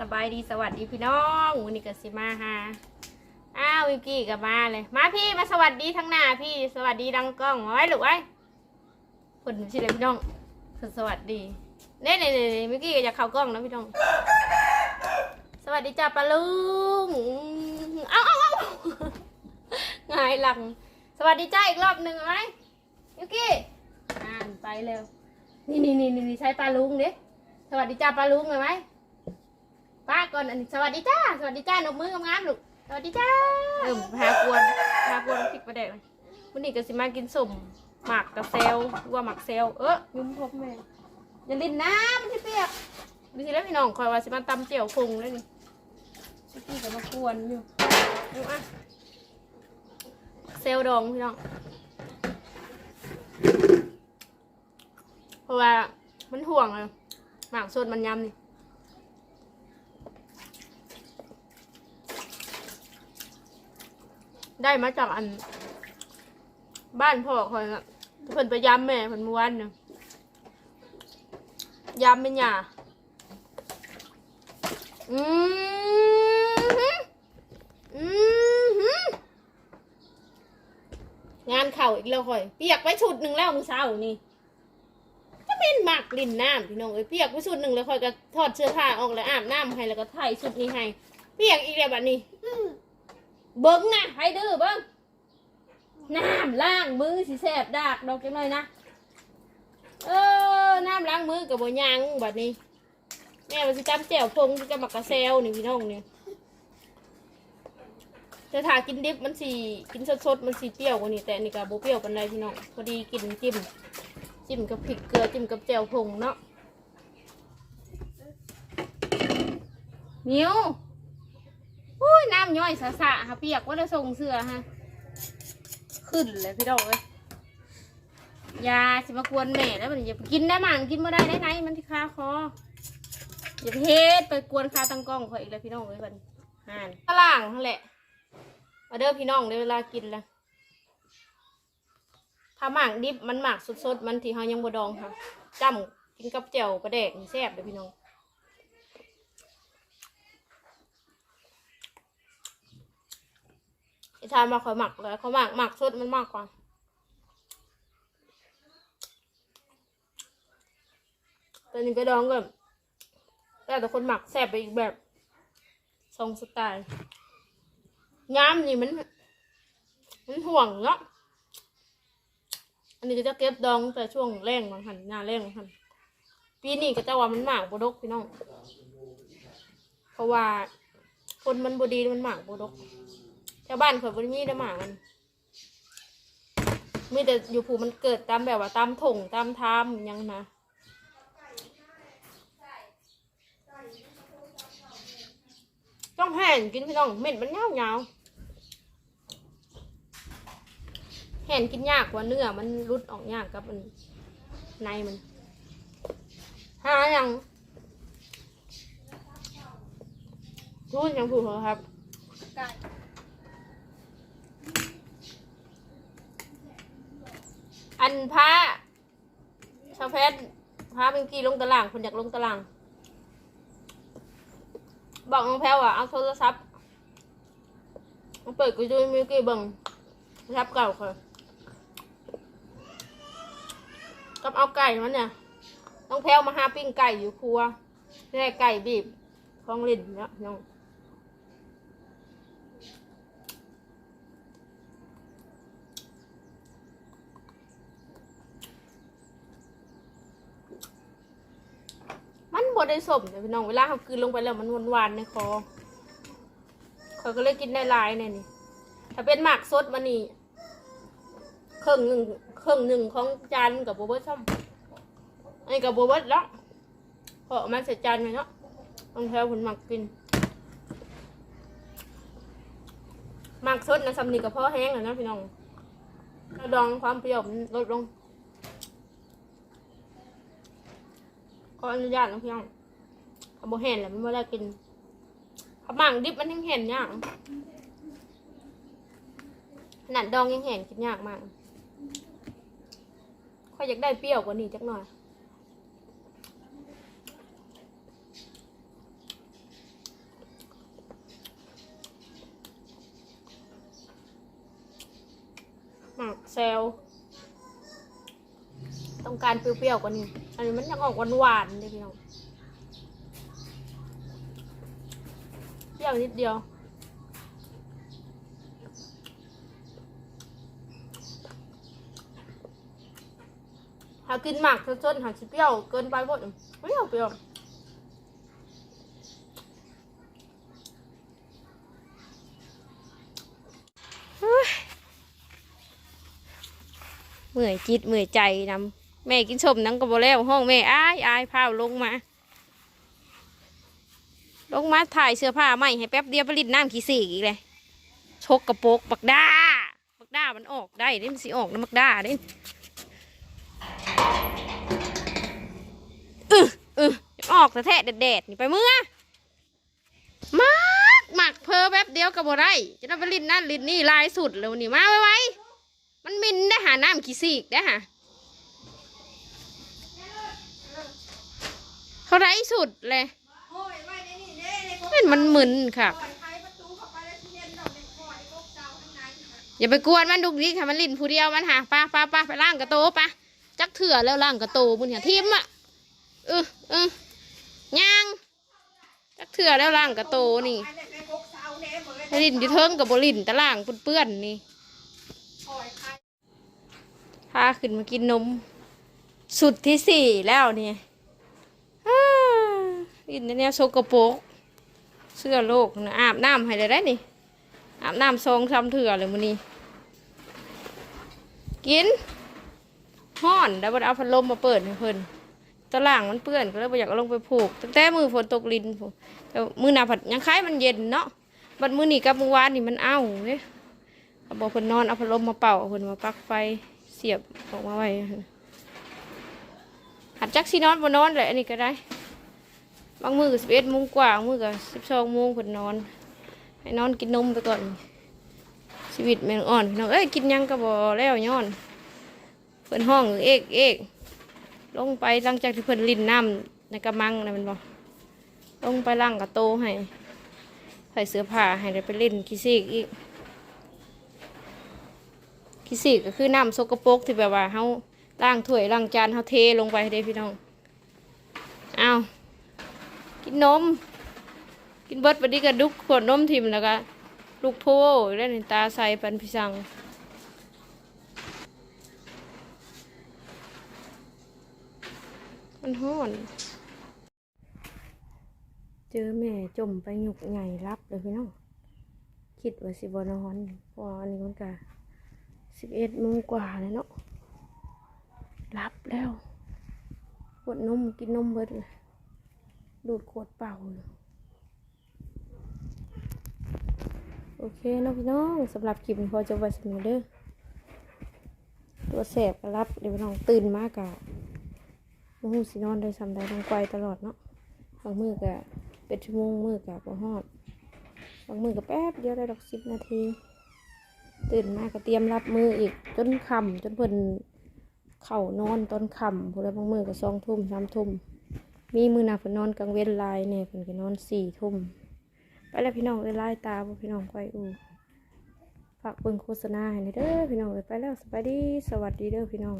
สบายดีสวัสดีพี่น้องวันนี้ก็สิมาหาอ้าววิกกี้กับมาเลย มาพี่มาสวัสดีทั้งหน้าพี่สวัสดีดังกล้องเอาไว้หรือไว้ผลสิเลยพี่น้องผลสวัสดีเน่เน่เน่เน่วิกกี้ก็อยากเข้ากล้องนะพี่น้อง สวัสดีจ้าปลาลุงเอ้าเอ้าเอ้าหงายหลัง สวัสดีจ้าอีกรอบหนึ่งเอาไหมวิกกี้อ่านไปเร็วนี่นี่นี่นี่ใช้ปลาลุงดิสวัสดีจ้าปลาลุงเลยไหม ป้าก่อนอันนี้สวัสดีจ้า สวัสดีจ้านกมืองามๆลูก สวัสดีจ้าเออพากวนพากวนพริกประเด็กเลยวันนี้ก็สิมากินสุ่มหมักกระเซลหรือว่าหมักเซลเออยุ่มพบแม่อย่าลินน้ำมันที่เปียกดูสิแล้วพี่น้องคอยว่าสิมาตำเจียวพุงเลยนี่พี่ก็มากวนอยู่ดูอะเซลดองพี่น้องเพราะว่ามันห่วงเลยหมากสดมันยำนี่ ได้มาจากอัน บ้านพ่อคอยอะเพิ่นไปย้ำแม่เพิ่นเมื่อวานเนี่ยย้ำเป็นหยาอืมอืมงานเข่าอีกแล้วคอย เปียกไว้ชุดหนึ่งแล้วมือเช้านี่จะเป็นหมักลิ่นน้ำพี่น้องเอ้ยเปียกไว้ชุดหนึ่งแล้วคอยก็ทอดเสื้อผ้าออกแล้วอาบน้ำให้แล้วก็ไถ่ชุดนี้ให้ เปียกอีกแล้วบัดนี้ เบิ้งนะให้ดื้อเบิ้งน้ำล้างมือสิแสบดากดอกจังเลยนะ เออ น้ำล้างมือกับบยังบัดนี้ แม่มันสิจำแจ่วพงสิจำมักกะเซลนี่พี่น้องเนี่แต่ถ้ากินดิบมันสีกินสดๆมันสีเปรี้ยวกว่านี้แต่นนี่ก็บ่เปรี้ยวปานใดพี่น้องพอดีกินจิ้มจิ้มกับพริกเกลือจิ้มกับแจ่วพงเนาะนิ้ว อุ้ยน้ำย่อยสะสะฮะเปียกว่าจะส่งเสื้อฮะ ขึ้นเลยพี่ดอกเลยอยาสิมากวนแม่แล้วมันอย่าไปกินได้มั่งกินไม่ได้ได้ไหนมันที่คาคออย่าไปเฮ็ดไปกวนคาตังกล้องเขาอีกเลยพี่น้องเลยคนห่านฝรั่งนั่นแหละมาเด้อพี่น้องเดี๋ยวเวลากินละถ้าหมากดิบมันหมากสดๆมันที่เขายังบดองค่ะจ้ำกินกับแจ่วประเดกนี่แซ่บเลยพี่น้อง อ้ทานมาคอยหมักเลยเขาหมักหมักสดมันมากกว่าแต่นี่ก็ดองก็แล้วแต่คนหมักแซ่บไปอีกแบบทรงสไตล์งามนี่มัน มันห่วงเนาะ อันนี้ก็จะเก็บดองแต่ช่วงแรงมันหันหน้าแรงมันหันปีนี้ก็จะว่ามันหมากบดกพี่น้อง เพราะว่าคนมันบดีมันหมากบดก ชาวบ้านเขาบ่ได้มีได้หมามันมีแต่อยู่ผูมันเกิดตามแบบว่าตามถงตามทามยังนะต้องแห่นกินพี่น้องเหม็ดมันเงาเงาแห่นกินยากกว่าเนื้อมันรุดออกยากกับมันในมันหาอย่างรู้ยังผูกเหรอครับ อันพระชาวเพชรพระเป็นกี่ลงตารางคนอยากลงตาราง บอกน้องแพรวว่าเอาโทรศัพท์มาเปิดกูดูมิวกี้เบังโทรศัพท์เก่าค่ะกับเอาไก่มันเนี่ยน้องแพรวมาหาปิ้งไก่อยู่ครัวแร่ไก่บีบของลินเนี่ยน้อง มันบดได้สมเลยพี่น้องเวลาเขากลืนลงไปแล้วมันหวานๆในคอเขาก็เลยกินได้หลายเนี่ยนี่ถ้าเป็นหมากสดมันนี่ครึ่งหนึ่งครึ่งหนึ่งของจานกับโบเบิร์ตซ้ำอันนี้กับโบเบิร์ตแล้วเพราะมันใส่จานไปเนาะต้องแถวผลหมักกินหมักสดนะสำนีกับพ่อแห้งอนะพี่น้องแล้วดองความเปรี้ยวลดลง ออนุญาตนะพี่น้องเขาบอกเห็นแหละมัไม่ได้กินขมังดิบมันยังเห็นอย่างขนาดดองยังเห็นกินยากมากค่อยอยากได้เปรี้ยวกว่านี้จักหน่อยหมักแซว ต้องการเปรี้ยวๆกว่านี้ อันนี้มันยังออกหวานๆเลยพี่น้องเปรี้ยวนิดเดียวหากินหมักจนหาชิเปรี้ยวเกินไปหมดเปรี้ยวเปรี้ยวเฮ้ยเมื่อยจิตเมื่อยใจนำ แม่กินชมนังกระโบแล้วห้องแม่อายอายพาวลงมา ลงมาถ่ายเสื้อผ้าใหม่ให้แป๊บเดียวไปริดน้ำขี้สีกอีกเลยชกกระโปกบักด้าบักด้ามันออกได้เด้มันสิออกนะบักด้าเด้อืออือออกแต่แทะแดดๆนี่ไปเมื่อมากหมักเพอแป๊บเดียวกับบ่ไรจะได้ไปลิ้นนั่นลิ้นนี่ลายสุดเลยวันนี้มาไว้ไว้มันมินได้หาน้ำขี้ซีกได้หะ เขาไรสุดเลยโอ้ยไว้ในนี่เด้ในเห็นมันมึนค่ะปล่อยใครประตูเข้าไปแล้วที่เย็นดอกในคอยกกเจ้าทั้งนั้นค่ะอย่าไปกวนมันดุกดิค่ะมันลิ้นผู้เดียวมันหาป้าป้าป้าไปล่างกระโตปะจักเถื่อแล้วล่างกระโตบุญเหี่ยทิมอะเออเออย่างจักเถื่อแล้วล่างกระโตนี่ไอ้เนี่ยในกกเสาเนี่ยเหมือนให้ลินอยู่เทิงกับบลินตะล่างเปื้อนๆนี่ปล่อยใครพาขึ้นมากินนม สุดที่สี่แล้วนี่ฮ่า ลินในแนวโซกโปกเสื้อโลกนะอาบน้ำให้ได้ได้นี่ อาบน้ำซองซ้ำเถื่อเลยมื้อนี้ กินห้อนแล้วบัดเอาพัดลมมาเปิดให้เพิ่นตะล่างมันเปื้อนก็เลยบ่อยากลงไปผูกตั้งแต่มือฝนตกลินแต่มือหนาผัดยังคล้ายมันเย็นเนาะบัดมือนี้กับมือวานนี่มันเอ้าเด้เอาบอกเพิ่นนอนเอาพัดลมมาเป่าเอาเพิ่นมาปักไฟเสียบออกมาไว้หัดจักสินอนบ่นอนเลยอันนี้ก็ได้ บางมือก็สิบเอ็ดโมงกว่าบางมือก็สิบสองโมงเพิ่นนอน ให้นอนกินนมไปก่อน ชีวิตแมงอ่อนพี่น้องเอ้ยกินหยังก็บ่แล้วย้อนเพิ่นห้องเอกเอกลงไปหลังจากที่เพิ่นลิ้นน้ำในกระมังนะแมันบ่ลงไปล่างกระโตให้ใส่เสื้อผ้าให้ได้ไปเล่นกิซีกอีกกิซีกก็คือน้ำสกปรกที่แบบว่าเฮาล้างถ้วยล้างจานเฮาเทลงไปเด้พี่น้องเอา กินนม กินเบิดบัดนี้ก็ดุกขวดนมทิมแล้วก็ลูกโพเล่นตาใส่ปันพิสังมันห้อน เจอแม่จมไปหยุกใหญ่รับเลยพี่น้อง คิดว่าสิบนอนพออันนี้มันก็สิบเอ็ดโมงกว่าแล้วเนาะรับแล้วขวดนมกินนมเบิดเลย ดูดขวดเปล่าเลยโอเคเนาะพี่น้องสำหรับคลิปนี้พอจะไว้สนุเด้อตัวแสบก็รับเดี๋ยวพี่น้องตื่นมากะมือสินอนได้สำได้ทั้งไกวตลอดเนาะบางมือกะเป็นชั่วโมงมือกะบ่ฮอดบางมือกะแป๊บเดียวได้ดอกสิบนาที ตื่นมากะเตรียมรับมืออีกจนค่ำจนเพิ่นเข่านอนตอนค่ำพอแล้วบางมือกะสองทุ่มสามทุ่ม มีมือหนักเพิ่นนอนกลางเว้นลายเนี่ยเพิ่นก็นอนสี่ทุ่มไปแล้วพี่น้องเอ้ยไล่ตาพี่น้องไปอูฝากเบิ่งโฆษณาให้เด้อพี่น้องเอ้ยไปแล้วสบายดีสวัสดีเด้อพี่น้อง